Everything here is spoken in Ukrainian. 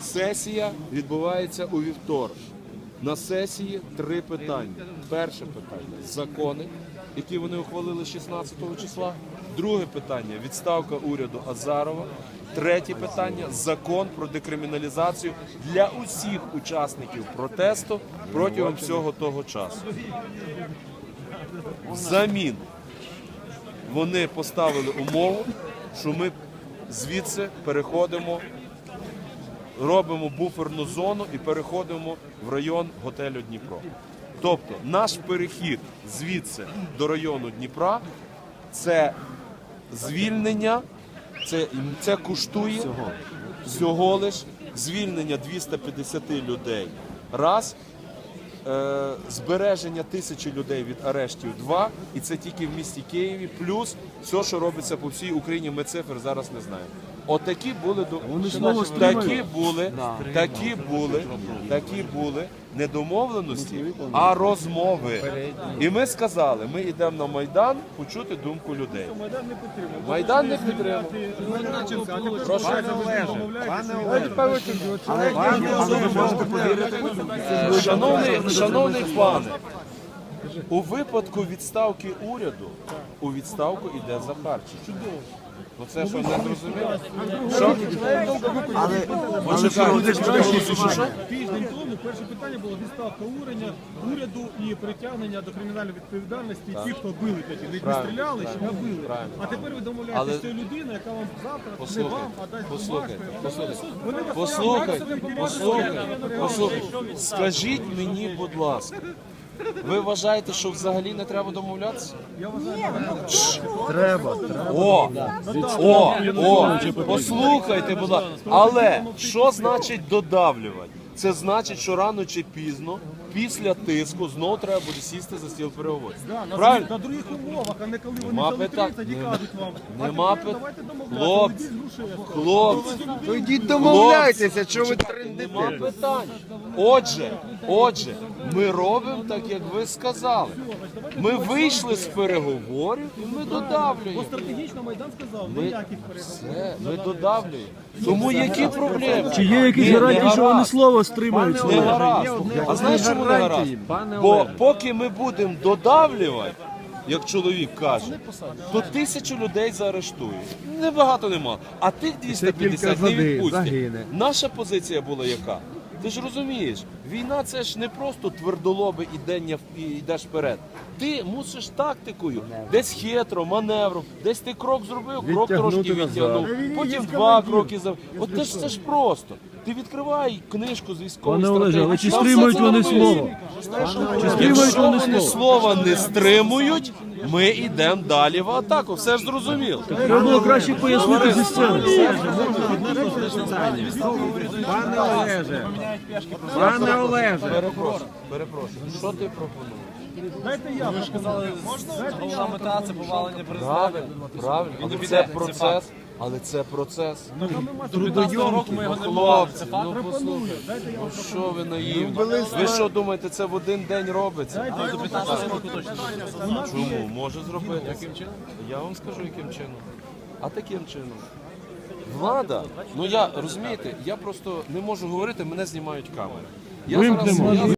Сесія відбувається у вівторок. На сесії три питання. Перше питання закони, які вони ухвалили 16 числа. Друге питання відставка уряду Азарова. Третє питання закон про декриміналізацію для усіх учасників протесту протягом всього того часу. Взамін вони поставили умову, що ми звідси переходимо робимо буферну зону і переходимо в район готелю Дніпро. Тобто наш перехід звідси до району Дніпра це звільнення, це, це коштує всього лиш звільнення 250 людей. Раз, е, збереження тисячі людей від арештів два, і це тільки в місті Києві, плюс все, що робиться по всій Україні, ми цифр зараз не знаємо. Отакі були до такі були, такі були, такі були не домовленості, а розмови. І ми сказали, ми йдемо на майдан почути думку людей. Майдан не підтримав. Прошу. Шановний, шановний пане, у випадку відставки уряду у відставку йде Захарчич. Ну це що не зрозуміло? Що? Почекайте, що? Тиждень тому перше питання було відставка уряду, уряду і притягнення до кримінальної відповідальності тих, хто били тоді. Не стріляли, що а били. правильно. А тепер ви домовляєтеся Але- з цією людиною, яка вам завтра не вам, а дасть послухайте, послухайте. Послухайте, послухайте. Скажіть мені, будь ласка, ви вважаєте, що взагалі не треба домовлятися? Треба. О, о, о, послухайте, будь ласка. Але що значить додавлювати? Це значить, що рано чи пізно, після тиску, знову треба буде сісти за стіл переговорів. На, Правильно? на других умовах, а не коли вони Нема взяли питань. 30 і кажуть вам. нема давайте Хлопці. Хлопці, То йдіть домовляйтеся, що ви Нема питань. Отже, отже, ми робимо так, як ви сказали. Ми вийшли з переговорів і ми додавлюємо. Бо Стратегічно Майдан сказав, Ми, ніяких переговорів. все, ми додавлюємо. Тому які проблеми? Чи є якісь гарантії, що вони слово стримають? Не гаразд. А знаєш, чому не гаразд? Бо поки ми будемо додавлювати, як чоловік каже, то тисячу людей заарештують. Небагато нема. А тих 250 не відпустять. Наша позиція була яка? Ти ж розумієш, війна це ж не просто твердолоби ідення і йдеш вперед. Ти мусиш тактикою, десь хитро, маневром, десь ти крок зробив, крок трошки відтягнув, потім два кроки за. От це ж це ж просто. Ти відкривай книжку з військової Пане Олеже, але чи Там стримують це вони написано. слово? Чи стримують Якщо вони вони слово? слова не стримують, ми йдемо далі в атаку. Все ж зрозуміло. Треба було краще пояснити зі сцени. Пане Олеже, пане Олеже, Перепрошую, перепрошую. Що ти пропонуєш? Дайте я. Ви ж казали, Головна мета це повалення президента. Правильно, правильно. Але це процес. Але це процес. До 15 року ми його не. Хлопці, Це факт. ну послухайте. Ну що ви наївні? Ви що думаєте, це в один день робиться? До 15 року точно. Чому? Може зробити. Яким чином? Я вам скажу, яким чином. А таким чином. Влада, ну я розумієте, я просто не можу говорити, мене знімають камери. Я Вимкнемо. я